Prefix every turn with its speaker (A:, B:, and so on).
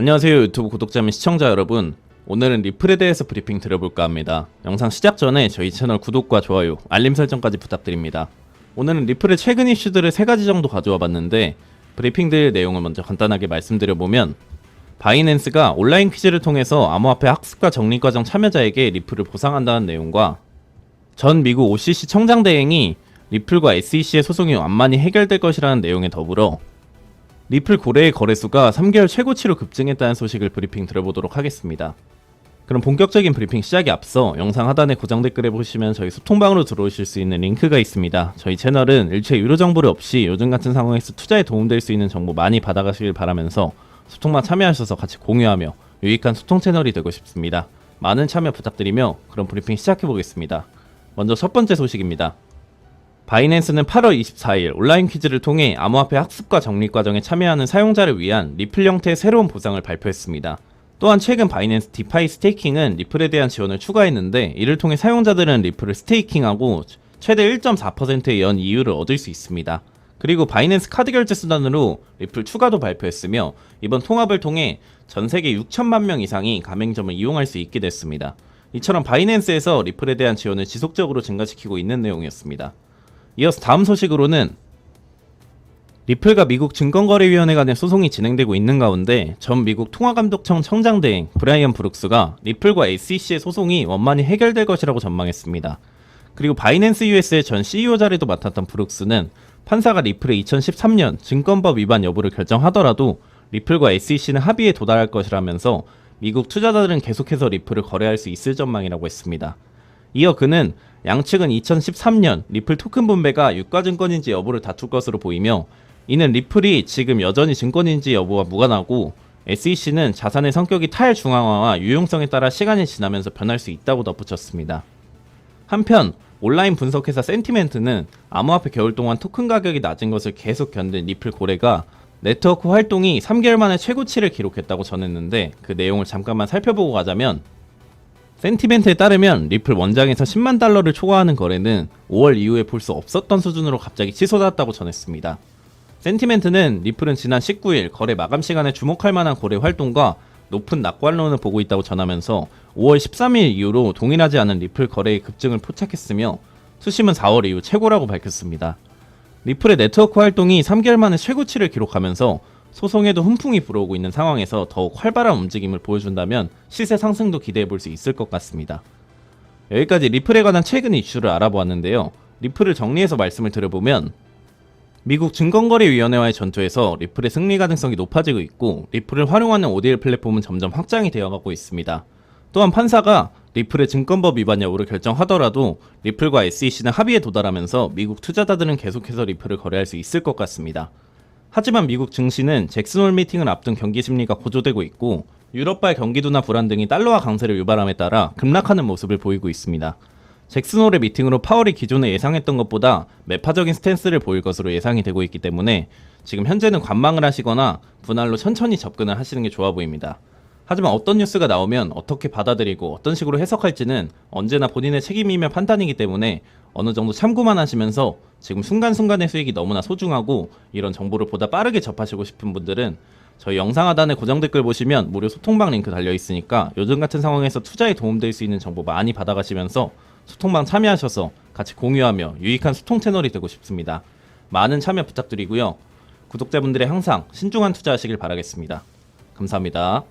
A: 안녕하세요 유튜브 구독자 및 시청자 여러분. 오늘은 리플에 대해서 브리핑 드려볼까 합니다. 영상 시작 전에 저희 채널 구독과 좋아요 알림 설정까지 부탁드립니다. 오늘은 리플의 최근 이슈들을 세 가지 정도 가져와 봤는데 브리핑 들 내용을 먼저 간단하게 말씀드려보면 바이낸스가 온라인 퀴즈를 통해서 암호화폐 학습과 정리 과정 참여자에게 리플을 보상한다는 내용과 전 미국 OCC 청장 대행이 리플과 SEC의 소송이 완만히 해결될 것이라는 내용에 더불어 리플 고래의 거래수가 3개월 최고치로 급증했다는 소식을 브리핑 들어보도록 하겠습니다. 그럼 본격적인 브리핑 시작에 앞서 영상 하단의 고정 댓글에 보시면 저희 소통방으로 들어오실 수 있는 링크가 있습니다. 저희 채널은 일체 유료 정보를 없이 요즘 같은 상황에서 투자에 도움될 수 있는 정보 많이 받아가시길 바라면서 소통방 참여하셔서 같이 공유하며 유익한 소통 채널이 되고 싶습니다. 많은 참여 부탁드리며 그럼 브리핑 시작해 보겠습니다. 먼저 첫 번째 소식입니다. 바이낸스는 8월 24일 온라인 퀴즈를 통해 암호화폐 학습과 정리 과정에 참여하는 사용자를 위한 리플 형태의 새로운 보상을 발표했습니다. 또한 최근 바이낸스 디파이 스테이킹은 리플에 대한 지원을 추가했는데 이를 통해 사용자들은 리플을 스테이킹하고 최대 1.4%의 연 이율을 얻을 수 있습니다. 그리고 바이낸스 카드 결제 수단으로 리플 추가도 발표했으며 이번 통합을 통해 전 세계 6천만 명 이상이 가맹점을 이용할 수 있게 됐습니다. 이처럼 바이낸스에서 리플에 대한 지원을 지속적으로 증가시키고 있는 내용이었습니다. 이어서 다음 소식으로는 리플과 미국 증권거래위원회 간의 소송이 진행되고 있는 가운데 전 미국 통화감독청 청장 대행 브라이언 브룩스가 리플과 SEC의 소송이 원만히 해결될 것이라고 전망했습니다. 그리고 바이낸스 US의 전 CEO 자리도 맡았던 브룩스는 판사가 리플의 2013년 증권법 위반 여부를 결정하더라도 리플과 SEC는 합의에 도달할 것이라면서 미국 투자자들은 계속해서 리플을 거래할 수 있을 전망이라고 했습니다. 이어 그는 양측은 2013년 리플 토큰 분배가 유가증권인지 여부를 다툴 것으로 보이며 이는 리플이 지금 여전히 증권인지 여부와 무관하고 SEC는 자산의 성격이 탈중앙화와 유용성에 따라 시간이 지나면서 변할 수 있다고 덧붙였습니다. 한편 온라인 분석회사 센티멘트는 암호화폐 겨울 동안 토큰 가격이 낮은 것을 계속 견딘 리플 고래가 네트워크 활동이 3개월 만에 최고치를 기록했다고 전했는데 그 내용을 잠깐만 살펴보고 가자면 센티멘트에 따르면 리플 원장에서 10만 달러를 초과하는 거래는 5월 이후에 볼 수 없었던 수준으로 갑자기 치솟았다고 전했습니다. 센티멘트는 리플은 지난 19일 거래 마감 시간에 주목할 만한 거래 활동과 높은 낙관론을 보고 있다고 전하면서 5월 13일 이후로 동일하지 않은 리플 거래의 급증을 포착했으며 수심은 4월 이후 최고라고 밝혔습니다. 리플의 네트워크 활동이 3개월 만에 최고치를 기록하면서 소송에도 훈풍이 불어오고 있는 상황에서 더욱 활발한 움직임을 보여준다면 시세 상승도 기대해 볼 수 있을 것 같습니다. 여기까지 리플에 관한 최근 이슈를 알아보았는데요. 리플을 정리해서 말씀을 드려보면 미국 증권거래위원회와의 전투에서 리플의 승리 가능성이 높아지고 있고 리플을 활용하는 ODL 플랫폼은 점점 확장이 되어가고 있습니다. 또한 판사가 리플의 증권법 위반 여부를 결정하더라도 리플과 SEC는 합의에 도달하면서 미국 투자자들은 계속해서 리플을 거래할 수 있을 것 같습니다. 하지만 미국 증시는 잭슨홀 미팅을 앞둔 경기 심리가 고조되고 있고 유럽발 경기도나 불안 등이 달러화 강세를 유발함에 따라 급락하는 모습을 보이고 있습니다. 잭슨홀의 미팅으로 파월이 기존에 예상했던 것보다 매파적인 스탠스를 보일 것으로 예상이 되고 있기 때문에 지금 현재는 관망을 하시거나 분할로 천천히 접근을 하시는 게 좋아 보입니다. 하지만 어떤 뉴스가 나오면 어떻게 받아들이고 어떤 식으로 해석할지는 언제나 본인의 책임이며 판단이기 때문에 어느 정도 참고만 하시면서 지금 순간순간의 수익이 너무나 소중하고 이런 정보를 보다 빠르게 접하시고 싶은 분들은 저희 영상 하단에 고정 댓글 보시면 무료 소통방 링크 달려 있으니까 요즘 같은 상황에서 투자에 도움될 수 있는 정보 많이 받아가시면서 소통방 참여하셔서 같이 공유하며 유익한 소통 채널이 되고 싶습니다. 많은 참여 부탁드리고요. 구독자분들의 항상 신중한 투자하시길 바라겠습니다. 감사합니다.